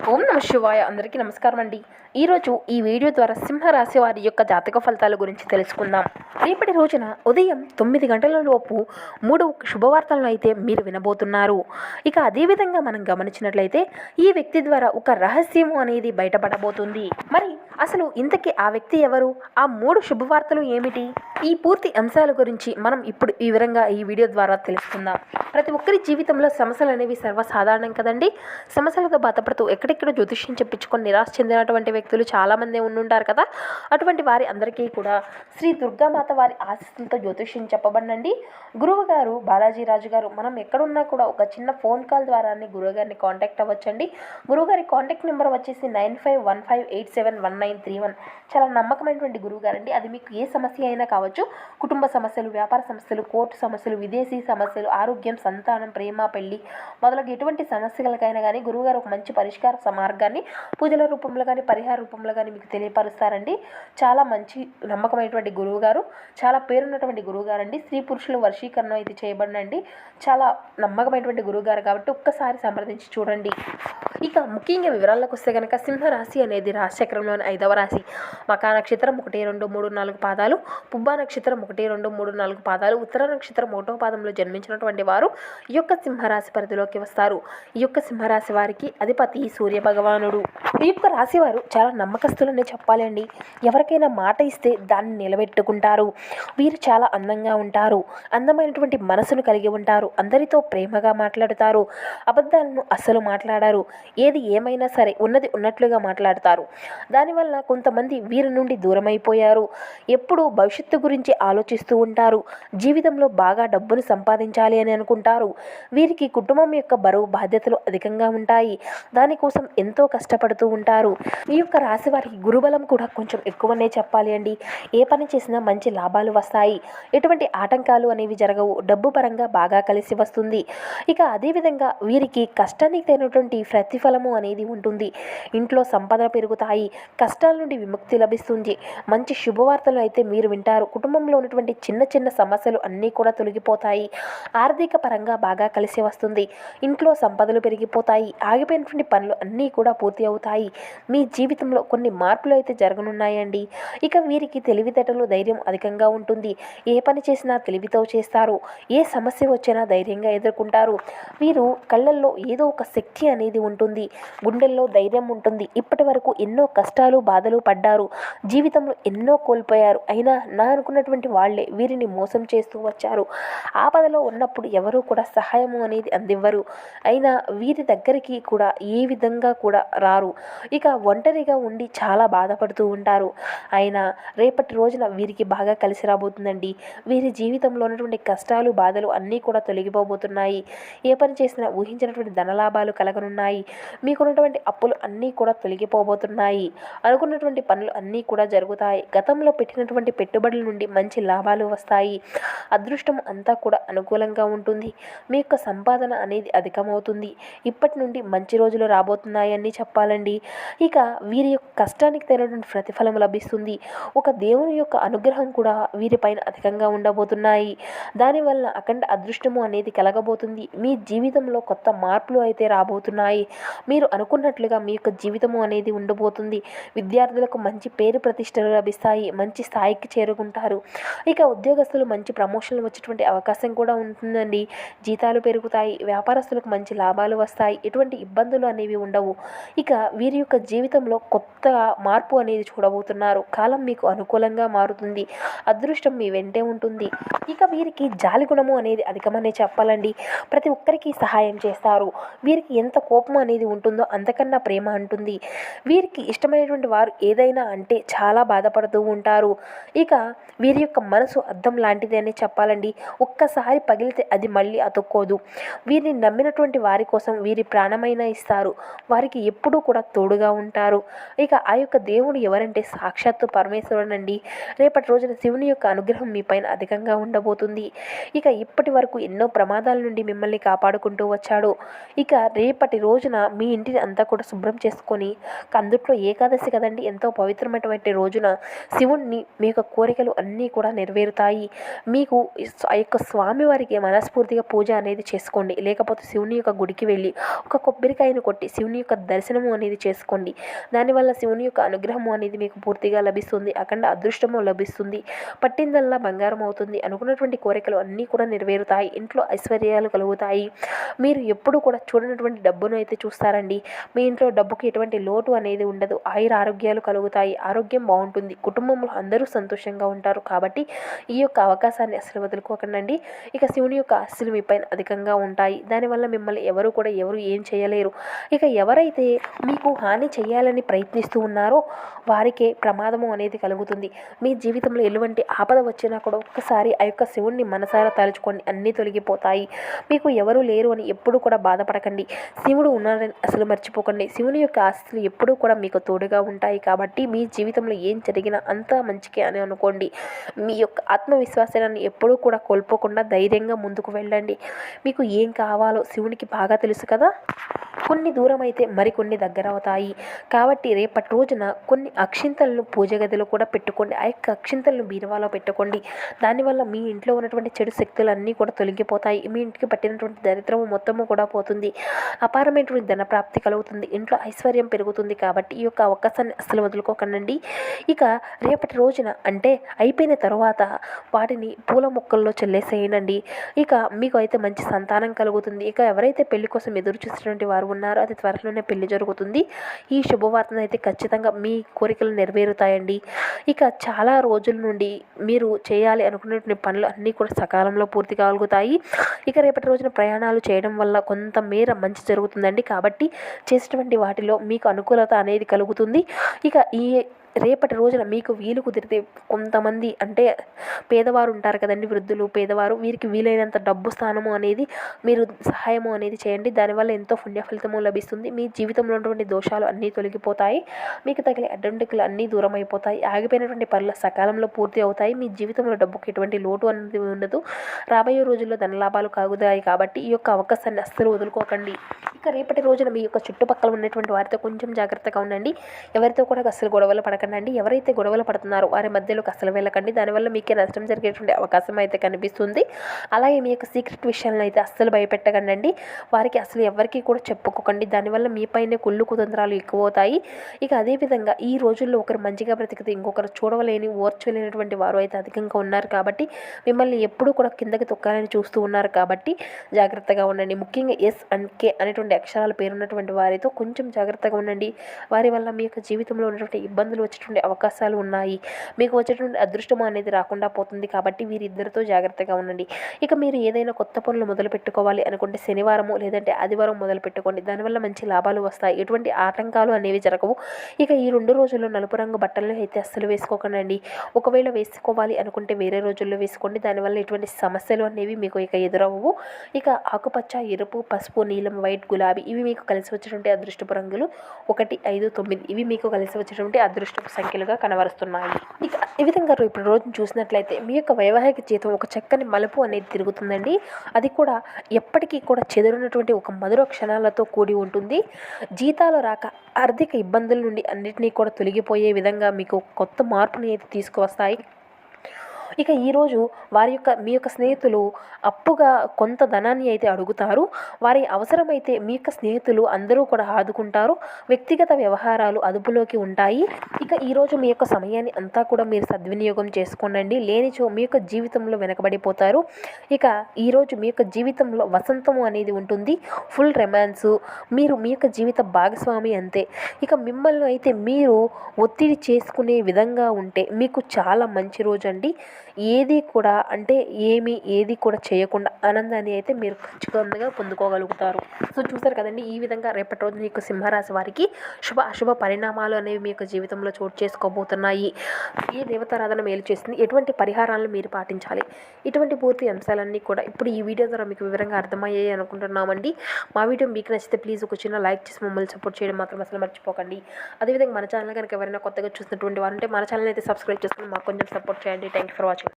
ఓం నమ శివాయ అందరికీ నమస్కారం అండి. ఈరోజు ఈ వీడియో ద్వారా సింహరాశి వారి యొక్క జాతక ఫలితాల గురించి తెలుసుకుందాం. రేపటి రోజున ఉదయం తొమ్మిది గంటల లోపు మూడు శుభవార్తలను అయితే మీరు వినబోతున్నారు. ఇక అదేవిధంగా మనం గమనించినట్లయితే ఈ వ్యక్తి ద్వారా ఒక రహస్యము అనేది బయటపడబోతుంది. మరి అసలు ఇంతకీ ఆ వ్యక్తి ఎవరు? ఆ మూడు శుభవార్తలు ఏమిటి? ఈ పూర్తి అంశాల గురించి మనం ఇప్పుడు ఈ వివరంగా ఈ వీడియో ద్వారా తెలుసుకుందాం. ప్రతి ఒక్కరి జీవితంలో సమస్యలు అనేవి సర్వసాధారణం కదండి. సమస్యలతో బాధపడుతూ ఎక్కడెక్కడ జ్యోతిష్యం చెప్పించుకొని నిరాశ చెందినటువంటి వ్యక్తులు చాలామంది ఉండుంటారు కదా. అటువంటి వారి అందరికీ కూడా శ్రీ దుర్గామాత వారి ఆశీస్సులతో జ్యోతిష్యం చెప్పబడినండి. గురువు గారు బాలాజీ రాజు గారు మనం ఎక్కడున్నా కూడా ఒక చిన్న ఫోన్ కాల్ ద్వారానే గురువు గారిని కాంటాక్ట్ అవ్వచ్చండి. గురువు గారి కాంటాక్ట్ నెంబర్ వచ్చేసి nine five one five eight seven one nine three one. చాలా నమ్మకమైనటువంటి గురువు గారండి అది మీకు ఏ సమస్య అయినా కావచ్చు. కుటుంబ సమస్యలు వ్యాపార సమస్యలు కోర్టు సమస్యలు విదేశీ సమస్యలు ఆరోగ్యం సంతానం ప్రేమ పెళ్ళి మొదలగు ఎటువంటి సమస్యలకైనా కానీ గురువుగారు ఒక మంచి పరిష్కార మార్గాన్ని పూజల రూపంలో కానీ పరిహార రూపంలో కానీ మీకు తెలియపరుస్తారండి. చాలా మంచి నమ్మకమైనటువంటి గురువు గారు చాలా పేరున్నటువంటి గురువు అండి స్త్రీ పురుషుల వర్షీకరణ అయితే చేయబడినండి. చాలా నమ్మకమైనటువంటి గురువు గారు కాబట్టి ఒక్కసారి సంప్రదించి చూడండి. ఇక ముఖ్యంగా వివరాల్లోకి వస్తే కనుక సింహరాశి అనేది రాశిచక్రంలోని ఐదవ రాశి. మకా నక్షత్రం ఒకటి రెండు మూడు నాలుగు పాదాలు. పుబ్బా నక్షత్రం ఒకటి రెండు మూడు నాలుగు పాదాలు. ఉత్తర నక్షత్రం ఒకటో పాదంలో జన్మించినటువంటి వారు ఈ యొక్క సింహరాశి పరిధిలోకి వస్తారు. ఈ యొక్క సింహరాశి వారికి అధిపతి సూర్య భగవానుడు ఈ యొక్క చాలా నమ్మకస్తులనే చెప్పాలండి. ఎవరికైనా మాట ఇస్తే దాన్ని నిలబెట్టుకుంటారు. వీరు చాలా అందంగా ఉంటారు. అందమైనటువంటి మనసును కలిగి ఉంటారు. అందరితో ప్రేమగా మాట్లాడుతారు. అబద్ధాలను అస్సలు మాట్లాడారు. ఏది ఏమైనా సరే ఉన్నది ఉన్నట్లుగా మాట్లాడతారు. దానివల్ల కొంతమంది వీరి నుండి దూరమైపోయారు. ఎప్పుడూ భవిష్యత్తు గురించి ఆలోచిస్తూ ఉంటారు. జీవితంలో బాగా డబ్బును సంపాదించాలి అని అనుకుంటారు. వీరికి కుటుంబం యొక్క బరువు బాధ్యతలు అధికంగా ఉంటాయి. దానికోసం ఎంతో కష్టపడుతూ ఉంటారు. ఈ యొక్క రాశి వారికి గురుబలం కూడా కొంచెం ఎక్కువనే చెప్పాలి అండి. ఏ పని చేసినా మంచి లాభాలు వస్తాయి. ఎటువంటి ఆటంకాలు అనేవి జరగవు. డబ్బు పరంగా బాగా కలిసి వస్తుంది. ఇక అదేవిధంగా వీరికి కష్టానికి తగినటువంటి ప్రతిఫలము అనేది ఉంటుంది. ఇంట్లో సంపద పెరుగుతాయి. కష్టాల నుండి విముక్తి లభిస్తుంది. మంచి శుభవార్తలు అయితే మీరు వింటారు. కుటుంబంలో ఉన్నటువంటి చిన్న చిన్న సమస్యలు అన్నీ కూడా తొలగిపోతాయి. ఆర్థిక పరంగా బాగా కలిసి వస్తుంది. ఇంట్లో సంపదలు పెరిగిపోతాయి. ఆగిపోయినటువంటి పనులు అన్నీ కూడా పూర్తి అవుతాయి. మీ జీవితంలో కొన్ని మార్పులు అయితే జరగనున్నాయండి. ఇక వీరికి తెలివితేటలు ధైర్యం అధికంగా ఉంటుంది. ఏ పని చేసినా తెలివితో చేస్తారు. ఏ సమస్య వచ్చినా ధైర్యంగా ఎదుర్కొంటారు. వీరు కళ్ళల్లో ఏదో ఒక శక్తి అనేది ఉంటుంది. గుండెల్లో ధైర్యం ఉంటుంది. ఇప్పటి వరకు ఎన్నో కష్టాలు బాధలు పడ్డారు. జీవితంలో ఎన్నో కోల్పోయారు. అయినా నా అనుకున్నటువంటి వాళ్ళే వీరిని మోసం చేస్తూ వచ్చారు. ఆపదలో ఉన్నప్పుడు ఎవరూ కూడా సహాయము అనేది అందివ్వరు. అయినా వీరి దగ్గరికి కూడా ఏ విధంగా కూడా రారు. ఇక ఒంటరిగా ఉండి చాలా బాధపడుతూ ఉంటారు. అయినా రేపటి రోజున వీరికి బాగా కలిసి రాబోతుందండి. వీరి జీవితంలో ఉన్నటువంటి కష్టాలు బాధలు అన్నీ కూడా తొలగిపోబోతున్నాయి. ఏ పని చేసినా ఊహించినటువంటి ధనలాభాలు కలగనున్నాయి. మీకున్నటువంటి అప్పులు అన్నీ కూడా తొలగిపోబోతున్నాయి. అనుకున్నటువంటి పనులు అన్నీ కూడా జరుగుతాయి. గతంలో పెట్టినటువంటి పెట్టుబడుల నుండి మంచి లాభాలు వస్తాయి. అదృష్టం అంతా కూడా అనుకూలంగా ఉంటుంది. మీ యొక్క సంపాదన అనేది అధికమవుతుంది. ఇప్పటి నుండి మంచి రోజులు రాబోతున్నాయని చెప్పాలండి. ఇక వీరి యొక్క కష్టానికి తగినటువంటి ప్రతిఫలం లభిస్తుంది. ఒక దేవుని యొక్క అనుగ్రహం కూడా వీరిపైన అధికంగా ఉండబోతున్నాయి. దానివల్ల అఖండ అదృష్టము అనేది కలగబోతుంది. మీ జీవితంలో కొత్త మార్పులు అయితే రాబోతున్నాయి. మీరు అనుకున్నట్లుగా మీ యొక్క జీవితము అనేది ఉండబోతుంది. విద్యార్థులకు మంచి పేరు ప్రతిష్టలు లభిస్తాయి. మంచి స్థాయికి చేరుకుంటారు. ఇక ఉద్యోగస్తులు మంచి ప్రమోషన్లు వచ్చేటువంటి అవకాశం కూడా ఉంటుందండి. జీతాలు పెరుగుతాయి. వ్యాపారస్తులకు మంచి లాభాలు వస్తాయి. ఎటువంటి ఇబ్బందులు అనేవి ఉండవు. ఇక వీరి యొక్క జీవితంలో కొత్త మార్పు అనేది చూడబోతున్నారు. కాలం మీకు అనుకూలంగా మారుతుంది. అదృష్టం మీ వెంటే ఉంటుంది. ఇక వీరికి జాలి గుణము అనేది అధికమనే చెప్పాలండి. ప్రతి ఒక్కరికి సహాయం చేస్తారు. వీరికి ఎంత కోపం అనేది ఉంటుందో అంతకన్నా ప్రేమ అంటుంది. వీరికి ఇష్టమైనటువంటి వారు ఏదైనా అంటే చాలా బాధపడుతూ ఉంటారు. ఇక వీరి యొక్క మనసు అద్దం లాంటిది అని చెప్పాలండి. ఒక్కసారి పగిలితే అది మళ్ళీ అతుక్కోదు. వీరిని నమ్మినటువంటి వారి కోసం వీరి ప్రాణమైన ఇస్తారు. వారికి ఎప్పుడూ కూడా తోడుగా ఉంటారు. ఇక ఆ యొక్క దేవుడు ఎవరంటే సాక్షాత్తు పరమేశ్వరుడండి. రేపటి రోజున శివుని యొక్క అనుగ్రహం మీ పైన అధికంగా ఉండబోతుంది. ఇక ఇప్పటి వరకు ఎన్నో ప్రమాదాల నుండి మిమ్మల్ని కాపాడుకుంటూ వచ్చాడు. ఇక రేపటి రోజున మీ ఇంటిని అంతా కూడా శుభ్రం చేసుకొని కందుట్లో ఏకాదశి కదండి ఎంతో పవిత్రమైనటువంటి రోజున శివుణ్ణి మీ యొక్క కోరికలు అన్నీ కూడా నెరవేరుతాయి. మీకు ఆ యొక్క స్వామివారికి మనస్ఫూర్తిగా పూజ అనేది చేసుకోండి. లేకపోతే శివుని యొక్క గుడికి వెళ్ళి ఒక కొబ్బరికాయను కొట్టి శివుని యొక్క దర్శనము అనేది చేసుకోండి. దానివల్ల శివుని యొక్క అనుగ్రహము అనేది మీకు పూర్తిగా లభిస్తుంది. అఖండ అదృష్టము లభిస్తుంది. పట్టిందల్లా బంగారం అవుతుంది. అనుకున్నటువంటి కోరికలు అన్నీ కూడా నెరవేరుతాయి. ఇంట్లో ఐశ్వర్యాలు కలుగుతాయి. మీరు ఎప్పుడు కూడా చూడనటువంటి డబ్బును అయితే చూస్తారండి. మీ ఇంట్లో డబ్బుకి ఎటువంటి లోటు అనేది ఉండదు. ఆయుర ఆరోగ్యాలు కలుగుతాయి. ఆరోగ్యం బాగుంటుంది. కుటుంబంలో అందరూ సంతోషంగా ఉంటారు. కాబట్టి ఈ యొక్క అవకాశాన్ని అసలు వదులుకోకండి ఇక శివుని యొక్క ఆస్తులు మీ పైన అధికంగా ఉంటాయి. దానివల్ల మిమ్మల్ని ఎవరు కూడా ఎవరు ఏం చేయలేరు. ఇక ఎవరైతే మీకు హాని చేయాలని ప్రయత్నిస్తూ ఉన్నారో వారికే ప్రమాదము అనేది కలుగుతుంది. మీ జీవితంలో ఎటువంటి ఆపద వచ్చినా కూడా ఒక్కసారి ఆ యొక్క శివుణ్ణి మనసారా తలుచుకొని అన్నీ తొలగిపోతాయి. మీకు ఎవరు లేరు అని ఎప్పుడు కూడా బాధపడకండి. శివుడు ఉన్నాడని అసలు మర్చిపోకండి. శివుని యొక్క ఆస్తులు ఎప్పుడూ కూడా మీకు తోడుగా ఉంటాయి కాబట్టి మీ జీవితంలో ఏం జరిగినా అంతా మంచికే అని అనుకోండి. మీ యొక్క ఆత్మవిశ్వాసాన్ని ఎప్పుడూ కూడా కోల్పోకుండా ధైర్యంగా ముందుకు వెళ్ళండి. మీకు ఏం కావాలో శివునికి బాగా తెలుసు కదా? కొన్ని దూరం అయితే మరికొన్ని దగ్గర అవుతాయి కాబట్టి రేపటి రోజున కొన్ని అక్షింతలను పూజ గదిలో కూడా పెట్టుకోండి. ఆ యొక్క అక్షింతలను బీరువాలో పెట్టుకోండి. దానివల్ల మీ ఇంట్లో ఉన్నటువంటి చెడు శక్తులు అన్నీ కూడా తొలగిపోతాయి. మీ ఇంటికి పట్టినటువంటి దరిద్రము మొత్తము కూడా పోతుంది. అపారమైనటువంటి ధన ప్రాప్తి కలుగుతుంది. ఇంట్లో ఐశ్వర్యం పెరుగుతుంది కాబట్టి ఈ యొక్క అవకాశాన్ని అసలు వదులుకోకండి ఇక రేపటి రోజున అంటే అయిపోయిన తర్వాత వాటిని పూల మొక్కల్లో చల్లేసేయనండి ఇక మీకు అయితే మంచి సంతానం కలుగుతుంది. ఇక ఎవరైతే పెళ్ళి కోసం ఎదురు చూసినటువంటి వారు ఉన్నారో అది త్వరలోనే పెళ్ళి జరుగుతుంది. ఈ శుభవార్తను అయితే ఖచ్చితంగా మీ కోరికలు నెరవేరుతాయండి. ఇక చాలా రోజుల నుండి మీరు చేయాలి అనుకునేటువంటి పనులు అన్నీ కూడా సకాలంలో పూర్తి కాగలుగుతాయి ఇక రేపటి రోజున ప్రయాణాలు చేయడం వల్ల కొంతమేర మంచి జరుగుతుందండి. కాబట్టి చేసినటువంటి వాటిలో మీకు అనుకూలత అనేది కలుగుతుంది. ఇక ఈ రేపటి రోజున మీకు వీలు కుదిరితే కొంతమంది అంటే పేదవారు ఉంటారు కదండి వృద్ధులు పేదవారు వీరికి వీలైనంత డబ్బు స్థానము అనేది మీరు సహాయము అనేది చేయండి. దానివల్ల ఎంతో పుణ్య ఫలితము లభిస్తుంది. మీ జీవితంలో ఉన్నటువంటి దోషాలు అన్నీ తొలగిపోతాయి. మీకు తగిలే అడ్డంకులు అన్నీ దూరం అయిపోతాయి ఆగిపోయినటువంటి పనులు సకాలంలో పూర్తి అవుతాయి. మీ జీవితంలో డబ్బుకి ఎటువంటి లోటు అనేది ఉండదు. రాబోయే రోజుల్లో ధనలాభాలు కాగుతాయి కాబట్టి ఈ యొక్క అవకాశాన్ని అస్సలు వదులుకోకండి. ఇక రేపటి రోజున మీ యొక్క చుట్టుపక్కల ఉన్నటువంటి వారితో కొంచెం జాగ్రత్తగా ఉండండి. ఎవరితో కూడా అస్సలు గొడవలు పడకండి. ఎవరైతే గొడవలు పడుతున్నారో వారి మధ్యలోకి అసలు వెళ్ళకండి. దానివల్ల మీకే నష్టం జరిగేటువంటి అవకాశం అయితే కనిపిస్తుంది. అలాగే మీ యొక్క సీక్రెట్ విషయాలను అయితే అస్సలు భయపెట్టకండి వారికి అసలు ఎవరికి కూడా చెప్పుకోకండి. దానివల్ల మీపైనే కుళ్ళు కుతంత్రాలు ఎక్కువ అవుతాయి ఇక అదేవిధంగా ఈ రోజుల్లో ఒకరు మంచిగా బ్రతికితే ఇంకొకరు చూడవలేని ఓర్చలేనటువంటి వారు అయితే అధికంగా ఉన్నారు కాబట్టి మిమ్మల్ని ఎప్పుడూ కూడా కిందకి తొక్కాలని చూస్తూ ఉన్నారు కాబట్టి జాగ్రత్తగా ఉండండి. ముఖ్యంగా ఎస్ అండ్ కే అనేటువంటి అక్షరాల పేరున్నటువంటి వారితో కొంచెం జాగ్రత్తగా ఉండండి. వారి వల్ల మీ యొక్క జీవితంలో ఉన్నటువంటి ఇబ్బందులు వచ్చేటువంటి అవకాశాలు ఉన్నాయి. మీకు వచ్చేటువంటి అదృష్టం అనేది రాకుండా పోతుంది కాబట్టి వీరిద్దరితో జాగ్రత్తగా ఉండండి. ఇక మీరు ఏదైనా కొత్త పనులు మొదలు పెట్టుకోవాలి అనుకుంటే శనివారము లేదంటే ఆదివారం మొదలు పెట్టుకోండి. దానివల్ల మంచి లాభాలు వస్తాయి. ఎటువంటి ఆటంకాలు అనేవి జరగవు. ఇక ఈ రెండు రోజుల్లో నలుపు రంగు బట్టలు అయితే అస్సలు వేసుకోకండి ఒకవేళ వేసుకోవాలి అనుకుంటే వేరే రోజుల్లో వేసుకోండి. దానివల్ల ఎటువంటి సమస్యలు అనేవి మీకు ఇక ఎదురవ్వవు. ఇక ఆకుపచ్చ ఎరుపు పసుపు నీలం వైట్ గులాబీ ఇవి మీకు కలిసి వచ్చేటువంటి అదృష్టపు రంగులు ఒకటి ఐదు తొమ్మిది ఇవి మీకు కలిసి వచ్చేటువంటి అదృష్టం సంఖ్యలుగా కనబరుస్తున్నాయి. ఇక ఈ విధంగా ఇప్పుడు రోజు చూసినట్లయితే మీ యొక్క వైవాహిక జీవితం ఒక చక్కని మలుపు అనేది తిరుగుతుందండి. అది కూడా ఎప్పటికీ కూడా చెదరినటువంటి ఒక మధుర క్షణాలతో కూడి ఉంటుంది. జీతాలు రాక ఆర్థిక ఇబ్బందుల నుండి అన్నిటినీ కూడా తొలగిపోయే విధంగా మీకు కొత్త మార్పుని అయితే తీసుకువస్తాయి. ఇక ఈరోజు వారి యొక్క మీ యొక్క స్నేహితులు అప్పుగా కొంత ధనాన్ని అయితే అడుగుతారు. వారి అవసరమైతే మీ యొక్క స్నేహితులు అందరూ కూడా ఆదుకుంటారు. వ్యక్తిగత వ్యవహారాలు అదుపులోకి ఉంటాయి. ఇక ఈరోజు మీ యొక్క సమయాన్ని అంతా కూడా మీరు సద్వినియోగం చేసుకోనండి. లేనిచో మీ యొక్క జీవితంలో వెనకబడిపోతారు. ఇక ఈరోజు మీ యొక్క జీవితంలో వసంతము అనేది ఉంటుంది. ఫుల్ రొమాన్సు మీరు మీ యొక్క జీవిత భాగస్వామి అంతే. ఇక మిమ్మల్ని అయితే మీరు ఒత్తిడి చేసుకునే విధంగా ఉంటే మీకు చాలా మంచి రోజు అండి ఏది కూడా అంటే ఏమి ఏది కూడా చేయకుండా ఆనందాన్ని అయితే మీరు ఖచ్చితంగా పొందుకోగలుగుతారు. సో చూసారు కదండి ఈ విధంగా రేపటి రోజు మీకు సింహరాశి వారికి శుభ అశుభ పరిణామాలు అనేవి మీ యొక్క జీవితంలో చోటు చేసుకోబోతున్నాయి. ఏ దేవతారాధన మేలు చేస్తుంది ఎటువంటి పరిహారాలను మీరు పాటించాలి ఇటువంటి పూర్తి అంశాలన్నీ కూడా ఇప్పుడు ఈ వీడియో ద్వారా మీకు వివరంగా అర్థమయ్యాయి అనుకుంటున్నామండి. మా వీడియో మీకు నచ్చితే ప్లీజ్ ఒక చిన్న లైక్ చేసి మమ్మల్ని సపోర్ట్ చేయడం మాత్రం అసలు మర్చిపోకండి. అదేవిధంగా మన ఛానల్ కనుక ఎవరైనా కొత్తగా చూసినటువంటి వారు ఉంటే మన ఛానల్ అయితే సబ్స్క్రైబ్ చేసుకుని మాకు కొంచెం సపోర్ట్ చేయండి. Thank you for watching